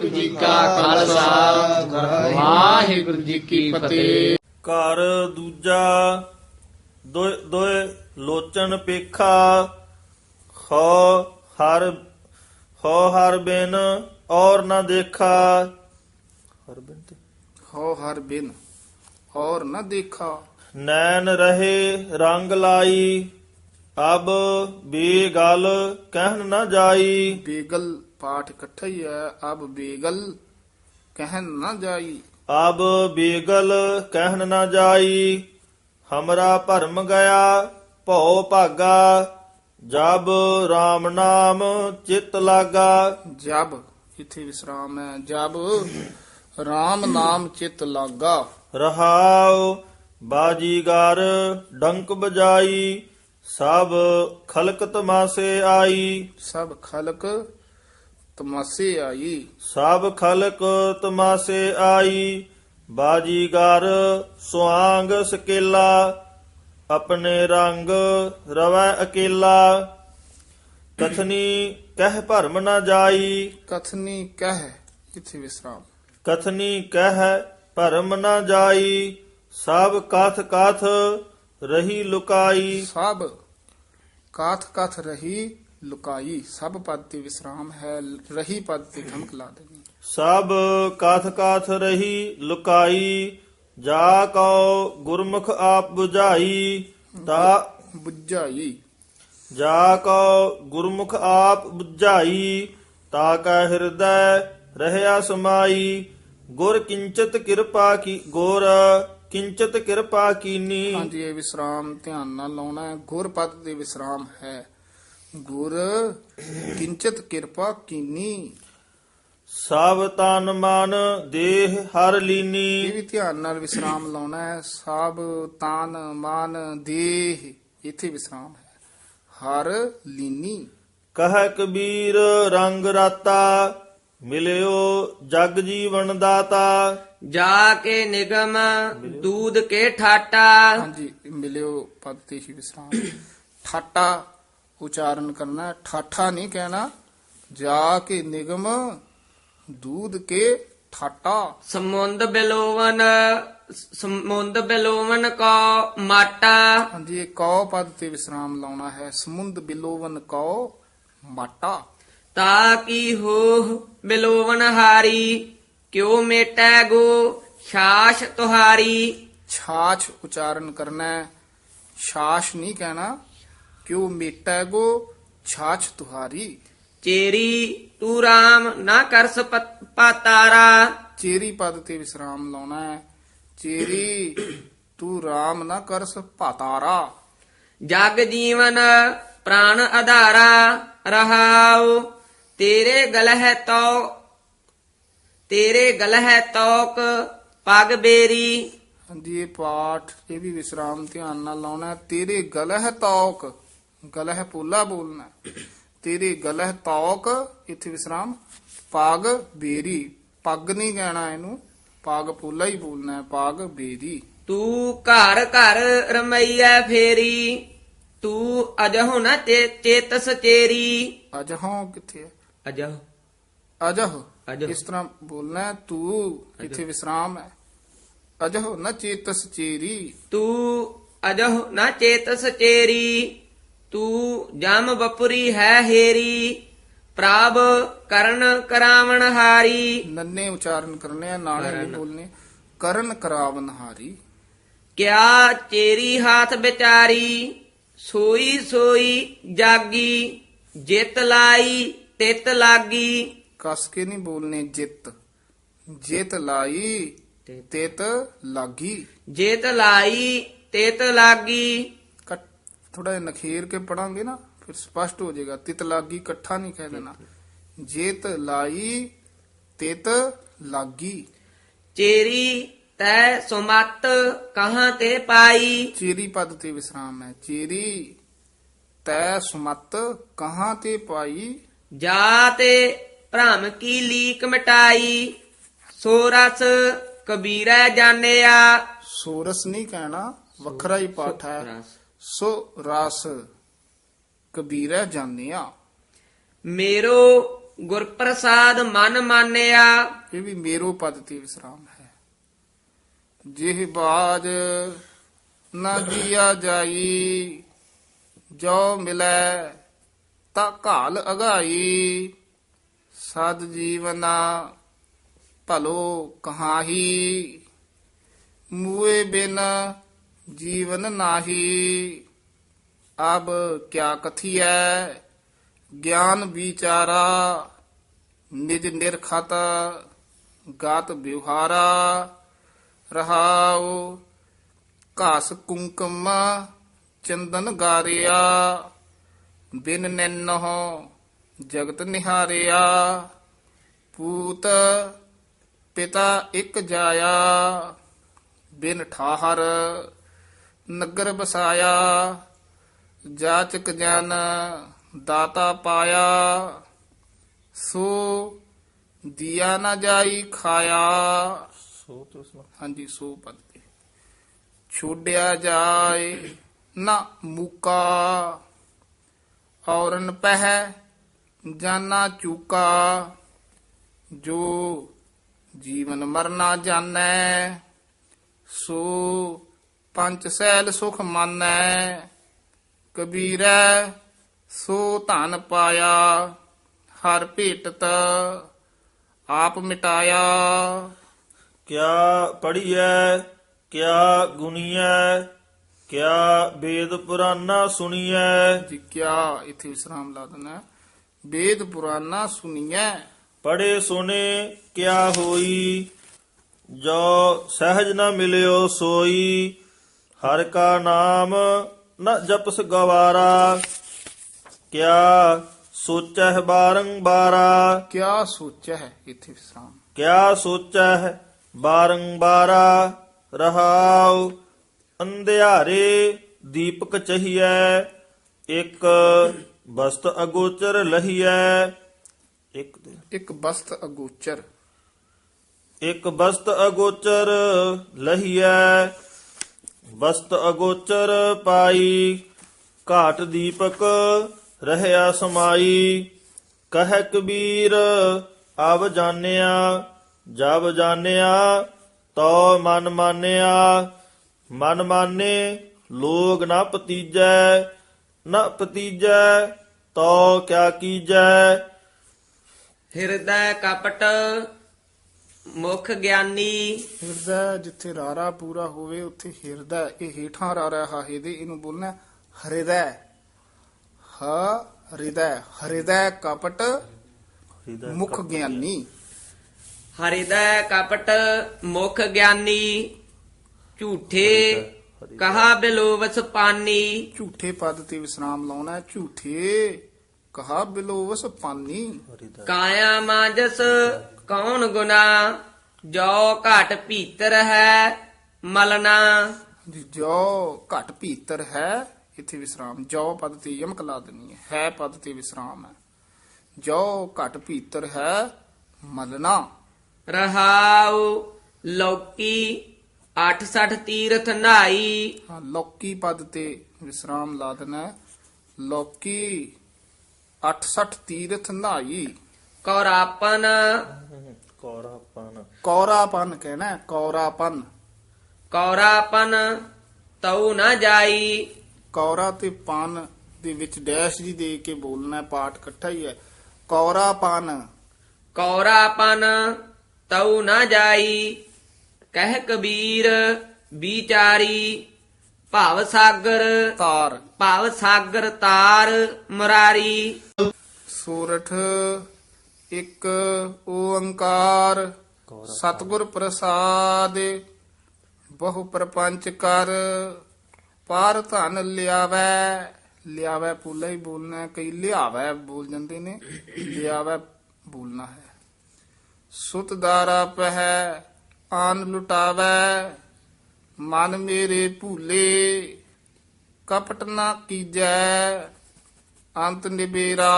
ਵਾਹਿਗੁਰੂ ਜੀ ਕਾ ਖਾਲਸਾ। ਵਾਹਿਗੁਰੂ ਜੀ ਕੀ ਫਤਿਹ। ਘਰ ਦੂਜਾ ਦੋਇ ਲੋਚਨ ਪੇਖਾ। ਖੋ ਹਰ ਹੋ ਹਰ ਬਿਨ ਔਰ ਨਾ ਦੇਖਾ। ਹਰ ਬਿਨ ਹੋ ਹਰ ਬਿਨ ਔਰ ਨ ਦੇਖਾ। ਨੈਣ ਰਹੇ ਰੰਗ ਲਾਈ। ਅਬ ਬੇਗਲ ਕਹਿਣ ਨਾ ਜਾਈ। ਬੇਗਲ ਪਾਠ ਇਕੱਠਾ ਹੀ ਹੈ ਅਬ ਬੇਗਲ ਕਹਿਨ ਨਾ ਜਾਈ। ਅਬ ਬੇਗਲ ਕਹਿਣ ਨਾ ਜਾਈ ਹਮਰਾ ਭਰਮ ਗਿਆ ਭਉ ਭਾਗਾ ਜਬ RAM ਨਾਮ ਚਿਤ ਲਾਗਾ। ਜਬ ਇੱਥੇ ਵਿਸਰਾਮ ਹੈ? ਜਬ RAM ਨਾਮ ਚਿਤ ਲਾਗਾ। ਰਹਾਉ ਬਾਜੀਗਰ ਡੰਕ ਬਜਾਈ ਸਭ ਖਲਕ ਤਮਾਸੇ ਆਈ। ਸਭ ਖਲਕ ਤਮਾਸੇ ਆਈ। ਸਭ ਖਲਕ ਤਮਾਸੇ ਆਈ ਬਾਜੀਗਰ ਸੁਆਂਗ ਸਕੇਲਾ ਆਪਣੇ ਰੰਗ ਰਵੈ ਅਕੇਲਾ। ਕਥਨੀ ਕਹਿ ਭਰਮ ਨਾ ਜਾਈ। ਕਥਨੀ ਕਹਿ ਇੱਥੇ ਵਿਸਰਾਮ। ਕਥਨੀ ਕਹਿ ਭਰਮ ਨਾ ਜਾਈ ਸਭ ਕਥ ਕਥ ਰਹੀ ਲੁਕਾਈ। ਸਭ ਕਾਥ ਕਥ ਰਹੀ ਲੁਕਾਈ ਸਭ ਪਦ ਤੇ ਵਿਸਰਾਮ ਹੈ ਰਹੀ ਪਦ ਤੇ ਠਮਕ ਲਾ ਦੇਣੀ। ਸਭ ਕਥ ਕਥ ਰਹੀ ਲੁਕਾਈ ਜਾ ਕਉ ਗੁਰਮੁਖ ਆਪ 부ਝਾਈ ਤਾ ਬੁੱਝਾਈ। ਜਾ ਕਉ ਗੁਰਮੁਖ ਆਪ 부ਝਾਈ ਤਾ ਕੈ ਹਿਰਦੈ ਰਹਿਆ ਸਮਾਈ ਗੁਰ ਕਿੰਚਤ ਕਿਰਪਾ ਕੀ ਗੁਰ ਕਿੰਚਤ ਕਿਰਪਾ ਕੀਨੀ। ਹਾਂਜੀ ਇਹ ਵਿਸਰਾਮ ਧਿਆਨ ਨਾਲ ਲਾਉਣਾ ਹੈ ਗੁਰ ਪਦ ਤੇ ਵਿਸਰਾਮ ਹੈ। ਗੁਰ ਕਿੰਚਤ ਕਿਰਪਾ ਕੀਨੀ। ਸਭ ਤਨ ਮਨ ਦੇਹ ਹਰ ਇਹ ਲੀਨੀ ਵੀ ਧਿਆਨ ਨਾਲ ਵਿਸਰਾਮ ਲਾਉਣਾ ਹੈ। ਸਭ ਤਾਨ ਮਾਨ ਦੇਹ ਇੱਥੇ ਵਿਸਰਾਮ ਹੈ। ਹਰ ਲੀਨੀ। ਕਹ ਕਬੀਰ ਰੰਗ ਰਾਤਾ ਮਿਲਿਓ ਜਗ ਜੀਵਨ ਦਾਤਾ। ਜਾ ਕੇ ਨਿਗਮ ਦੂਧ ਕੇ ਠਾਟਾ। ਹਾਂਜੀ ਮਿਲਿਓ ਪਦ ਤੇ ਹੀ ਵਿਸਰਾਮ। ਠਾਟਾ ਉਚਾਰਨ ਕਰਨਾ ਠਾਠਾ ਨਹੀਂ ਕਹਿਣਾ। ਜਾ ਕੇ ਨਿਗਮ ਦੂਧ ਕੇ ਠਾਟਾ ਸਮੁੰਦ ਬਿਲੋਵਨ ਸਮੁੰਦ ਬਿਲੋਵਨ ਕੋ ਮਾਟਾ। ਹਾਂਜੀ ਇਹ ਕਉ ਪਦ ਤੇ ਵਿਸਰਾਮ ਲਾਉਣਾ ਹੈ। ਸਮੁੰਦ ਬਿਲੋਵਨ ਕਉ ਮਾਟਾ। ਤਾ ਕੀ ਹੋ ਬਿਲੋਵਨ ਹਾਰੀ? ਕਿਉ ਮੇਟੈ ਗੋ ਸ਼ਾਸ ਤੁਹਾਰੀ? ਛਾਛ ਉਚਾਰਨ ਕਰਨਾ ਛਾਛ ਨਹੀਂ ਕਹਿਣਾ। ਕਿਉ ਮੇਟੈ ਗੋ? ਛਾਛ ਤੁਹਾਰੀ। ਚੇਰੀ ਤੂ ਰਾਮ ਨਾ ਕਰਸ ਪਤ- ਪਾਤਾਰਾ। ਚੇਰੀ ਪਦ ਤੇ ਵਿਸਰਾਮ ਲਾਉਣਾ ਹੈ। ਚੇਰੀ ਤੂੰ ਰਾਮ ਨਾ ਕਰਸ ਭਾਤਾਰਾ ਜਗ ਜੀਵਨ ਪ੍ਰਾਨ ਆਧਾਰਾ ਰਹਾਉ। ਤੇਰੇ ਗਲਹਿ ਤੋ ਤੇਰੇ ਗਲਹਿ ਤੋਕ ਪਗ ਬੇਰੀ। ਹਾਂਜੀ ਇਹ ਪਾਠ ਇਹ ਵੀ ਵਿਸਰਾਮ ਧਿਆਨ ਨਾਲ ਲਾਉਣਾ ਹੈ। ਤੇਰੇ ਗਲਹ ਤੌਕ। ਗਲਹ ਪੋਲਾ ਬੋਲਣਾ। ਤੇਰੇ ਗਲਹ ਤੌਕ ਇੱਥੇ ਵਿਸਰਾਮ ਪਗ ਬੇਰੀ। ਪੱਗ ਨਹੀਂ ਕਹਿਣਾ ਇਹਨੂੰ ਪਗ ਪੋਲਾ ਹੀ ਬੋਲਣਾ ਹੈ ਪਗ ਬੇਰੀ। ਤੂੰ ਘਰ ਘਰ ਰਮਈਐ ਫੇਰੀ ਤੂੰ ਅਜਹੁ ਨ ਚੇ- ਚੇਤਸ ਚੇਰੀ। ਅਜਹੋਂ ਕਿੱਥੇ ਹੈ? ਅਜਹੁ। ਅਜਹ। ਅਜਹ। ਇਸ ਤਰ੍ਹਾਂ ਬੋਲਣਾ ਹੈ, ਤੂੰ ਇੱਥੇ ਵਿਸਰਾਮ ਹੈ। ਅਜਹ ਨ ਚੇਤਸ ਚੇਰੀ। ਤੂੰ ਅਜਹੁ ਨ ਚੇਤਸ ਚੇਰੀ। ਤੂੰ ਜਮ ਬਪੁਰੀ ਹੈ ਹੇਰੀ ਪ੍ਰਭ ਕਰਨ ਕਰਾਵਣ ਹਾਰੀ। ਨੰਨੇ ਉਚਾਰਨ ਕਰਨੇ ਆ ਨਾਲੇ ਨਹੀਂ ਬੋਲਨੇ ਕਰਨ ਕਰਾਵਨ ਹਾਰੀ। ਕਿਆ ਚੇਰੀ ਹਾਥ ਵਿਚਾਰੀ ਸੋਈ ਸੋਈ ਜਾਗੀ ਜਿਤ ਲਾਈ ਤਿਤ ਲਾਗੀ। ਕਸ ਕੇ ਨਹੀਂ ਬੋਲਨੇ ਜਿੱਤ। ਜਿੱਤ ਲਾਈ ਤਿਤ ਲਾਗੀ। ਜਿਤ ਲਾਈ ਤਿਤ ਲਾਗੀ। ਥੋੜਾ ਜਿਹਾ ਨਖੇਰ ਕੇ ਪੜਾਂਗੇ ਨਾ ਫਿਰ ਸਪਸ਼ਟ ਹੋ ਜਾਏਗਾ ਤਿਤ ਲਾਗੀ ਇਕੱਠਾ ਨਹੀਂ ਕਹਿ ਦੇਣਾ। ਜਿੱਤ ਲਾਈ ਤਿਤ ਲਾਗੀ। ਚੇਰੀ ਤੈ ਸੁਮਤ ਕਹਾਂ ਤੇ ਪਾਈ। ਚੇਰੀ ਪਦ ਤੇ ਵਿਸਰਾਮ ਹੈ। ਚੇਰੀ ਤੈ ਸੁਮਤ ਕਹਾਂ ਤੇ ਪਾਈ। ਜਾ ਤੇ ਭ੍ਰਮ ਕੀ ਲੀਕ ਮਿਟਾਈ। ਸੋ ਰਸ ਕਬੀਰੈ ਜਾਣਿਆ। ਸੋਰਸ ਨਹੀਂ ਕਹਿਣਾ ਵੱਖਰਾ ਹੀ ਪਾਠ ਹੈ। ਸੋ ਰਸ ਕਬੀਰਾ ਜਾਣਿਆ। ਮੇਰੋ ਗੁਰ ਪ੍ਰਸਾਦ ਮਨ ਮਾਨਿਆ। ਇਹ ਵੀ ਮੇਰੋ ਪਦ ਤੇ ਵਿਸਰਾਮ ਹੈ। ਜਿਹ ਬਾਜ ਨਾ ਜੀਆ ਜਾਈ ਜੋ ਮਿਲੈ ਤਾ ਘਾਲ ਅਗਾਈ। ਸਦ ਜੀਵਨਾ ਭਲੋ ਕਹਾਹੀ ਮੂਏ ਬਿਨ ਜੀਵਨ ਨਾਹੀ, ਅਬ ਕਿਆ ਕਥੀਐ? ਗਿਆਨ ਵਿਚਾਰਾ, ਨਿਜ ਨਿਰਖਤ, ਗਾਤ ਵਿਵਹਾਰਾ। ਰਹਾਉ ਘਾਸ ਕੁੰਕਮ, ਚੰਦਨ ਗਾਰਿਆ। ਬਿਨ ਨੈਨਹ ਜਗਤ ਨਿਹਾਰਿਆ। ਪੂਤ ਪਿਤਾ ਇਕ ਜਾਇਆ, ਬਿਨ ਠਾਹਰ ਨਗਰ ਬਸਾਇਆ ਜਾਚਕ ਜਨ ਦਾਤਾ ਪਾਇਆ ਸੋ ਦਿਆ ਨਾ ਜਾਈ ਖਾਇਆ ਸੋ ਤੁਸਨਾ ਹਾਂਜੀ ਸੋ ਪਦ ਤੇ ਛੋੜਿਆ ਜਾਏ ਨਾ ਮੁਕਾ ਔਰਨ ਪਹਿ ਜਾਨਾ ਚੂਕਾ ਜੋ ਜੀਵਨ ਮਰਨਾ ਜਾਣੈ ਸੋ ਪੰਜ ਸੈਲ ਸੁਖ ਮਾਨੈ ਕਬੀਰੈ ਸੋ ਧਨ ਪਾਇਆ ਹਰ ਭੇਟਤ ਆਪ ਮਿਟਾਇਆ। ਕਿਆ ਪੜੀਐ ਕਿਆ ਗੁਨੀਐ ਕਿਆ ਵੇਦ ਪੁਰਾਨਾ ਸੁਣੀਐ। ਜੀ ਕਿਆ ਇਥੇ ਵਿਸਰਾਮ ਲਾ ਦੇਣਾ। ਵੇਦ ਪੁਰਾਨਾ ਸੁਣੀਐ। ਪੜੇ ਸੁਨੇ ਕਿਆ ਹੋਈ ਜੋ ਸਹਿਜ ਨ ਮਿਲਿਓ ਸੋਈ ਹਰ ਕਾ ਨਾਮ ਨ ਜਪਸ ਗਵਾਰਾ ਕਿਆ ਸੋਚਹਿ ਬਾਰੰਬਾਰਾ ਕਿਆ ਸੋਚਿਆ ਹੈ ਇਥੇ ਵਿਸਰਾਮ। ਕਿਆ ਸੋਚਹਿ ਬਾਰੰਬਾਰਾ ਰਹਾਉ ਅੰਧਿਆਰੇ ਦੀਪਕ ਚਹੀਐ ਇੱਕ ਬਸਤ ਅਗੋਚਰ ਲਹੀਐ। ਇੱਕ ਇੱਕ ਬਸਤ ਅਗੋਚਰ। ਇੱਕ ਬਸਤ ਅਗੋਚਰ ਲਹੀਐ ਬਸਤ ਅਗੋਚਰ ਪਾਈ, ਘਾਟ ਦੀਪਕ ਰਹਿਆ ਸਮਾਈ। ਕਹਿ ਕਬੀਰ ਆਵ ਜਾਣਿਆ ਜਬ ਜਾਣਿਆ, ਤੋ ਮਨ ਮਾਨਿਆ। ਮਨ ਮਾਨੇ, ਲੋਗ ਨਾ ਪਤੀਜੈ ਨਾ ਪਤੀਜੈ ਤੋ ਕਿਆ ਕੀਜੈ। ਹਿਰਦੈ ਕਪਟ ਮੁਖ ਗਿਆਨੀ। ਹਿਰਦਾ ਜਿੱਥੇ ਰਾਰਾ ਪੂਰਾ ਹੋਵੇ ਉੱਥੇ ਹਿਰਦਾ ਇਹ ਹੀਠਾਂ ਰਾਰਾ ਹਾਹੇ ਦੇ ਇਹਨੂੰ ਬੋਲਣਾ ਹਰਿਦੈ ਹ ਹਰਿਦੈ। ਹਰਿਦੈ ਕਪਟ ਮੁਖ ਗਿਆਨੀ। ਹਰਿਦੈ ਕਪਟ ਮੁਖ ਗਿਆਨੀ। ਝੂਠੇ ਕਹਾ ਬਿਲੋਵਸ ਪਾਨੀ ਝੂਠੇ ਪਦ ਤੇ ਵਿਸਰਾਮ ਲਾਉਣਾ ਹੈ। ਝੂਠੇ ਕਹਾ ਬਿਲੋਵਸ ਪਾਨੀ ਕਾਇਆ ਮਾਜਸ ਕੌਣ ਗੁਨਾ ਜੋ ਘਟ ਭੀਤਰ ਹੈ ਮਲਨਾ ਜੀ ਘਟ ਭੀਤਰ ਹੈ ਇੱਥੇ ਵਿਸਰਾਮ। ਜੋ ਪਦ ਤੇ ਯਮਕ ਲਾ ਦੇਣੀ ਹੈ। ਹੈ ਪਦ ਤੇ ਵਿਸਰਾਮ ਹੈ। ਜੋ ਘਟ ਭੀਤਰ ਹੈ ਮਲਨਾ ਰਹਾਉ ਲੋਕੀ 68 ਤੀਰਥ ਨਾਈ। ਲੌਕੀ ਪਦ ਤੇ ਵਿਸਰਾਮ ਲਾ ਹੈ। ਲੌਕੀ 68 ਤੀਰਥ ਨਹਾਈ ਕੌਰਾਪਨ। ਕੋਰਾਪਨ। ਕੌਰਾਪਨ ਕਹਿਣਾ ਹੈ, ਕੌਰਾਪਨ। ਕੌਰਾਪਨ ਤਉ ਨਾ ਜਾਈ। ਕੌਰਾ ਤੇ ਪਨ ਦੇ ਵਿੱਚ ਡੈਸ਼ ਜੀ ਦੇ ਕੇ ਬੋਲਣਾ ਹੈ, ਪਾਠ ਇਕੱਠਾ ਹੀ ਹੈ। ਕੌਰਾਪਨ। ਕੌਰਾਪਨ ਤਉ ਨਾ ਜਾਈ। ਕਹਿ ਕਬੀਰ ਵਿਚਾਰੀ ਭਵ ਸਾਗਰ। ਤਾਰ। ਭਵ ਸਾਗਰ ਤਾਰ ਮੁਰਾਰੀ। ਸੂਰਠ ਇੱਕ ਓੰਕਾਰ ਸਤਿਗੁਰ ਪ੍ਰਸਾਦ ਬਹੁ ਪ੍ਰਪੰਚ ਕਰ ਪਾਰ ਧਨ ਲਿਆਵੈ ਲਿਆਵੈ ਪੁੱਲਾ ਹੀ ਬੋਲਣਾ ਕਈ ਲਿਆਵੈ ਬੋਲ ਜਾਂਦੇ ਨੇ ਲਿਆਵੈ ਬੋਲਣਾ ਹੈ। ਸੁਤ ਦਾਰਾ ਪਹਿ ਆਨ ਲੁਟਾਵੈ ਮਨ ਮੇਰੇ ਭੂਲੇ ਕਪਟ ਨਾ ਕੀਜੈ ਅੰਤ ਨਿਬੇਰਾ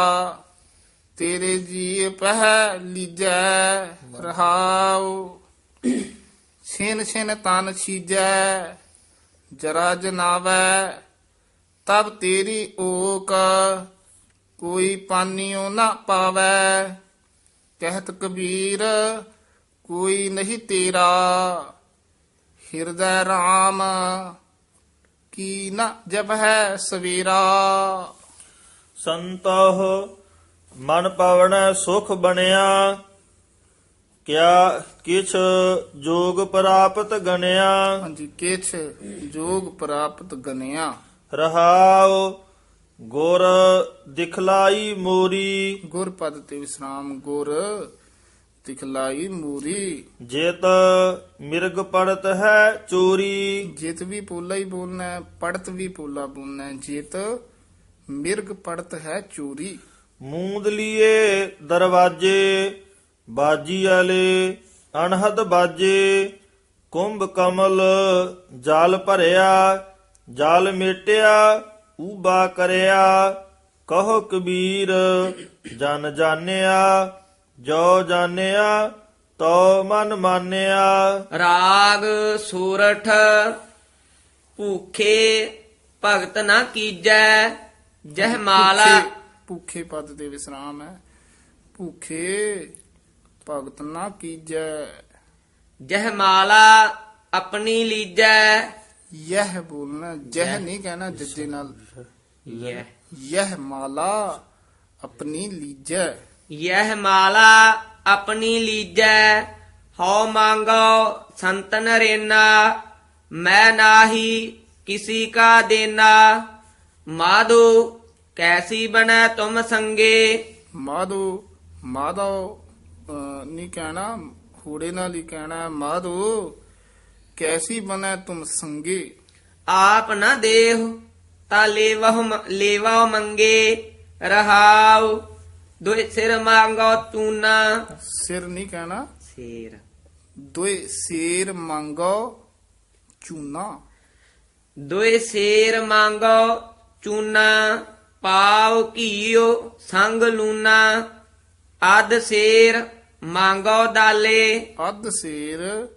ਤੇਰੇ ਜੀ ਪਹਿ ਲੀਜੈ ਰਹਾਉ। ਛਿਨ ਛਿਨ ਤਨ ਛੀਜੈ, ਜਰਾ ਜਨਾਵੈ ਤਬ ਤੇਰੀ ਓਕ, ਕੋਈ ਪਾਨਿਓ ਨਾ ਪਾਵੈ। ਕਹਿਤ ਕਬੀਰ, ਕੋਈ ਨਹੀਂ ਤੇਰਾ। ਹਿਰਦੈ RAM ਕੀ ਨਾ ਜਬ ਹੈ ਸਵੇਰਾ। ਸੰਤੋਹ ਮਨ ਪਵਣੈ ਸੁਖ ਬਣਿਆ ਕਿਆ ਕਿਛ ਜੋਗ ਪ੍ਰਾਪਤ ਗਣਿਆ। ਹਾਂਜੀ ਕਿਛ ਜੋਗ ਪ੍ਰਾਪਤ ਗਨਿਆ ਰਹਾਉ ਗੁਰ ਦਿਖਲਾਈ ਮੋਰੀ। ਗੁਰ ਪਦ ਤੇ ਵਿਸਰਾਮ ਗੁਰ ਦਿਖਲਾਈ ਮੂਰੀ। ਜੇਤ ਮਿਰਗ ਪੜਤ ਹੈ ਚੋਰੀ। ਜਿਤ ਵੀ ਪੋਲਾ ਹੀ ਬੋਲਣਾ ਹੈ ਪੜਤ ਵੀ ਪੋਲਾ ਬੋਲਣਾ ਹੈ ਜਿਤ ਮਿਰਗ ਪੜਤ ਹੈ ਚੋਰੀ। ਮੂੰਦ ਲੀਏ ਦਰਵਾਜੇ ਬਾਜੀ ਵਾਲੇ ਅਨਹਦ ਬਾਜੇ ਕੁੰਭ ਕਮਲ ਜਲ ਭਰਿਆ ਜਲ ਮੇਟਿਆ ਊਬਾ ਕਰਿਆ ਕਹੋ ਕਬੀਰ ਜਨ ਜਾਣਿਆ ਜੋ ਜਾਣਿਆ ਤੋ ਮਨ ਮਾਨਿਆ। ਰਾਗ ਸੂਰਠ ਭੂਖੇ ਭਗਤ ਨਾ ਕੀਜੈ ਜਹ ਮਾਲਾ ਭੂਖੇ- ਪਦ ਤੇ ਵਿਸਰਾਮ ਹੈ। ਭੂਖੇ ਭਗਤ ਨਾ ਕੀਜੈ। ਜਹ ਮਾਲਾ ਆਪਣੀ ਲੀਜੈ। ਯਹ ਬੋਲਣਾ ਜਹ ਨਹੀਂ ਕਹਿਣਾ ਜੱਜੇ ਨਾਲ। ਯਹ। ਯਹ ਮਾਲਾ ਆਪਣੀ ਲੀਜੈ। ਯਹ ਮਾਲਾ ਆਪਣੀ ਲੀਜੈ। ਹਉ ਮੰਗੋ ਸੰਤਨ ਰੇਨਾ ਮੈਂ ਨਾਹੀ ਕਿਸੀ ਕਾ ਦੇਨਾ। ਮਾਧੋ ਕੈਸੀ ਬਨੈ ਤੁਮ ਸੰਗੇ? ਮਾਧੋ ਮਾਧੋ ਨਹੀਂ ਕਹਿਣਾ ਹੂੜੇ ਨਾਲ ਹੀ ਕਹਿਣਾ ਮਾਧੋ ਕੈਸੀ ਬਨੈ ਤੁਮ ਸੰਗੇ? ਆਪ ਨ ਦੇਹ ਤਾ ਲੇਵਹੁ ਲੇਵਾ ਮੰਗੇ ਰਹਾਉ ਦੁਇ ਸਿਰ ਮੰਗੋ ਤੂਨਾ ਸਿਰ ਨਹੀਂ ਕਹਿਣਾ। ਸਿਰ। ਦੋਏ ਸੇਰ ਮੰਗੋ ਚੂਨਾ। ਦੁਇ ਸਿਰ ਮੰਗੋ ਚੂਨਾ। ਪਾਉ ਘੀਓ ਸੰਗ ਲੂਨਾ ਅਧ ਸੇਰ ਮੰਗੋ ਦਾਲੇ ਅੱਧ ਸੇਰ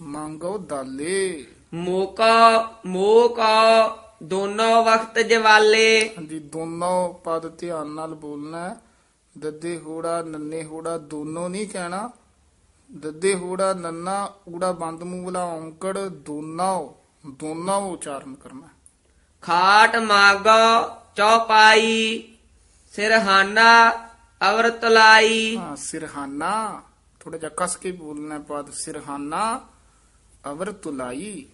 ਮੰਗੋ ਦਾਲੇ ਮੋਕਾ ਮੋਕਾ ਦੋਨੋਂ ਵਕਤ ਜਵਾਲੇ ਹਾਂਜੀ ਦੋਨੋਂ ਪਦ ਧਿਆਨ ਨਾਲ ਬੋਲਣਾ ਹੈ। ਦੱਦੇ ਹੋੜਾ ਨੰਨੇ ਹੋੜਾ ਦੋਨੋਂ ਨਹੀਂ ਕਹਿਣਾ ਦੱਦੇ ਹੋੜਾ ਨੰਨਾ ਊੜਾ ਬੰਦ ਮੂੰਹ ਵਾਲਾ ਔਂਕੜ ਦੋਨੋਂ ਦੋਨੋਂ ਉਚਾਰਨ ਕਰਨਾ। ਖਾਟ ਮਾਗੋ ਚੌਪਾਈ ਸਿਰਹਾਨਾ ਅਵਰਤ ਲਾਈ ਹਾਂ ਸਿਰਹਾਨਾ ਥੋੜਾ ਜਿਹਾ ਕਸ ਕੇ ਬੋਲਣਾ ਪਦ ਸਿਰਹਾਨਾ ਅਵਰ ਤੁਲਾਈ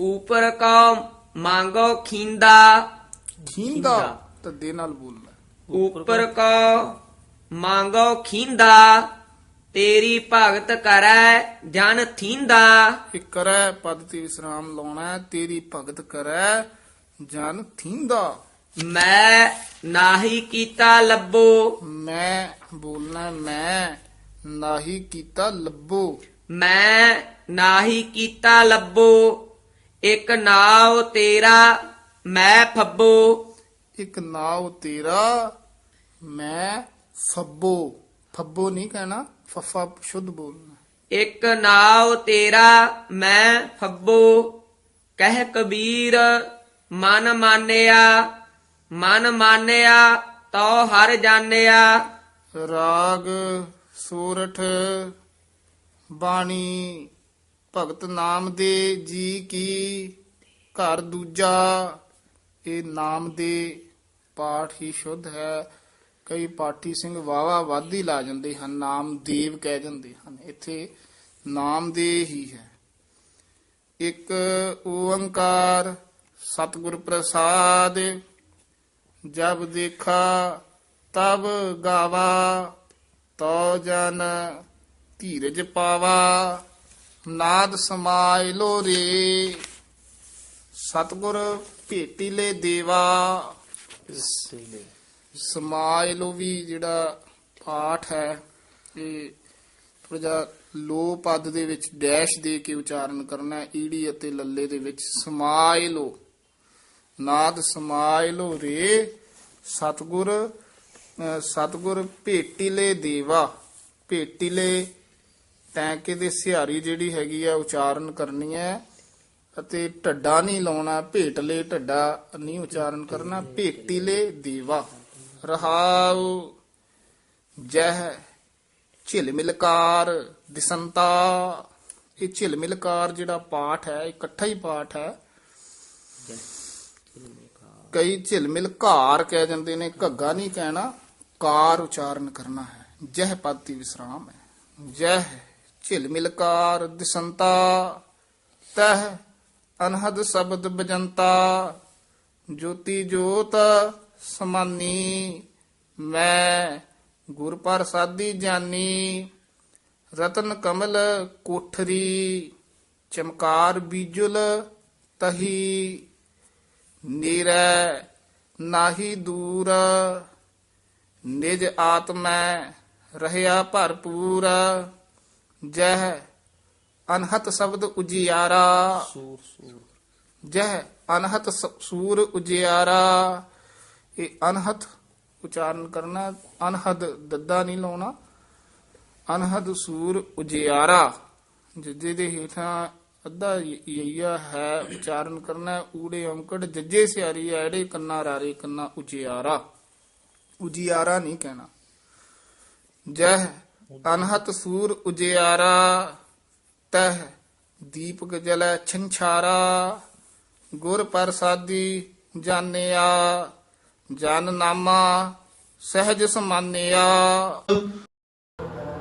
ਉਪਰ ਕੋ ਮੰਗੋ ਖਿੰਦਾ। ਖੀਂਦਾ ਤੱਦੇ ਨਾਲ ਬੋਲਣਾ। ਉਪਰ ਕੋ ਮੰਗੋ ਖਿੰਦਾ। ਤੇਰੀ ਭਗਤ ਕਰੈ ਜਨ ਥੀਂਦਾ। ਇਹ ਕਰੈ ਪਦ ਤੇ ਵਿਸਰਾਮ ਲਾਉਣਾ। ਤੇਰੀ ਭਗਤ ਕਰੈ ਜਨ ਥੀਂਦਾ। ਮੈਂ ਨਾਹੀ ਕੀਤਾ ਲੱਭੋ। ਮੈਂ ਬੋਲਣਾ ਮੈਂ ਨਾਹੀ ਕੀਤਾ ਲੱਭੋ। ਮੈਂ ਨਾਹੀ ਕੀਤਾ ਲੱਭੋ। ਇੱਕ ਨਾਉ ਤੇਰਾ ਮੈਂ ਫੱਬੋ। ਇੱਕ ਨਾਉ ਤੇਰਾ ਮੈਂ ਫੱਬੋ। ਫੱਬੋ ਨਹੀਂ ਕਹਿਣਾ ਫੱਫਾ ਸ਼ੁੱਧ ਬੋਲਣਾ। ਇੱਕ ਨਾਉ ਤੇਰਾ ਮੈਂ ਫੱਬੋ। ਕਹਿ ਕਬੀਰ ਮਨ ਮਾਨਿਆ। ਮਨ ਮਾਨਿਆ ਤੋ ਹਰ ਜਾਣਿਆ। ਰਾਗ, ਸੂਰਠ, ਬਾਣੀ, ਭਗਤ ਨਾਮ ਦੇ ਜੀ ਕੀ, ਘਰ ਦੂਜਾ, ਇਹ ਨਾਮ ਦੇ ਪਾਠ ਹੀ ਸ਼ੁੱਧ ਹੈ। ਕਈ ਪਾਠੀ ਸਿੰਘ ਵਾਵਾ ਵਾਦੀ ਲਾ ਜਾਂਦੇ ਹਨ, ਨਾਮ ਦੇਵ ਕਹਿ ਜਾਂਦੇ ਹਨ। ਇੱਥੇ ਨਾਮ ਦੇ ਹੀ ਹੈ। ਇੱਕ ਓੰਕਾਰ, ਸਤਿਗੁਰ ਪ੍ਰਸਾਦ ਜਬ ਦੇਖਾ ਤਬ ਗਾਵਾ ਤੋ ਜਨ ਧੀਰਜ ਪਾਵਾ, ਨਾਦ ਸਮਾਇ ਲੋ ਰੇ। ਸਤਗੁਰ ਭੇਟੀ ਦੇਵਾ। ਸਮਾਇ ਲੋ ਵੀ ਜਿਹੜਾ ਪਾਠ ਹੈ, ਇਹ ਥੋੜਾ ਜਿਹਾ ਲੋ ਪਦ ਦੇ ਵਿੱਚ ਡੈਸ਼ ਦੇ ਕੇ ਉਚਾਰਨ ਕਰਨਾ ਈੜੀ ਅਤੇ ਲੱਲੇ ਦੇ ਵਿੱਚ ਸਮਾਇ ਲੋ। ਨਾਦ ਸਮਾਇ ਲੋ ਰੇ ਸਤਗੁਰ, ਅਹ, ਸਤਗੁਰ ਭੇਟੀਲੇ ਦੇਵਾ। ਭੇਟੀਲੇ ਟੈਂਕੇ ਦੇ ਸਿਹਾਰੀ ਜਿਹੜੀ ਹੈਗੀ ਆ, ਉਚਾਰਨ ਕਰਨੀ ਹੈ ਅਤੇ ਢੱਡਾ ਨਹੀਂ ਲਾਉਣਾ, ਭੇਟਲੇ ਢੱਡਾ ਨਹੀਂ ਉਚਾਰਨ ਕਰਨਾ, ਭੇਟੀਲੇ ਦੇਵਾ। ਰਹਾਉ ਜਹ ਝਿਲਮਿਲਕਾਰ ਦਿਸੰਤਾ। ਇਹ ਝਿਲਮਿਲਕਾਰ ਜਿਹੜਾ ਪਾਠ ਹੈ, ਇਕੱਠਾ ਹੀ ਪਾਠ ਹੈ। ਕਈ ਝਿਲਮਿਲ ਘਾਰ ਕਹਿ ਜਾਂਦੇ ਨੇ, ਘੱਗਾ ਨਹੀਂ ਕਹਿਣਾ, ਕਾਰ ਉਚਾਰਨ ਕਰਨਾ ਹੈ। ਜਹ ਪਾਤੀ ਵਿਸਰਾਮ ਹੈ। ਜਹ ਝਿਲਮਿਲਕਾਰ ਦਿਸੰਤਾ, ਤਹ, ਅਨਹਦ ਸ਼ਬਦ ਬਜੰਤਾ, ਜੋਤੀ ਜੋਤ, ਸਮਾਨੀ, ਮੈਂ, ਗੁਰ ਪ੍ਰਸਾਦੀ ਜਾਨੀ, ਰਤਨ ਕਮਲ ਕੋਠਰੀ, ਚਮਕਾਰ ਬੀਜੁਲ ਤਹੀ। ਨੀਰੈ ਨਾਹੀ ਦੂਰ ਨਿਜ ਆਤਮੈ ਰਹਿਆ ਭਰਪੂਰ ਜਹ ਅਨਹਤ ਸ਼ਬਦ ਉਜਿਆਰਾ। ਜਹ ਅਨਹਤ ਸੂਰ ਉਜਿਆਰਾ। ਇਹ ਅਨਹਤ ਉਚਾਰਨ ਕਰਨਾ ਅਨਹਦ ਦੱਦਾ ਨਹੀਂ ਲਾਉਣਾ। ਅਨਹਦ ਸੂਰ ਉਜਿਆਰਾ। ਜਿੱਦੇ ਦੇ ਹੇਠਾਂ ਅੱਧਾ ਯਈਆ ਹੈ, ਉਚਾਰਨ ਕਰਨਾ ਊੜੇ ਔਂਕੜ ਜੱਜੇ ਸਿਆਰੀ ਐੜੇ ਕੰਨਾ ਰਾਰੇ, ਕੰਨਾ ਉਜਿਆਰਾ। ਉਜਿਆਰਾ ਨਹੀਂ ਕਹਿਣਾ। ਜਹ, ਅਨਹਤ ਸੂਰ ਉਜਿਆਰਾ, ਤਹ, ਦੀਪਕ ਜਲੈ ਛੰਛਾਰਾ। ਗੁਰ ਪ੍ਰਸਾਦੀ ਜਾਣਿਆ, ਜਨ ਨਾਮਾ, ਸਹਿਜ ਸਮਾਨਿਆ।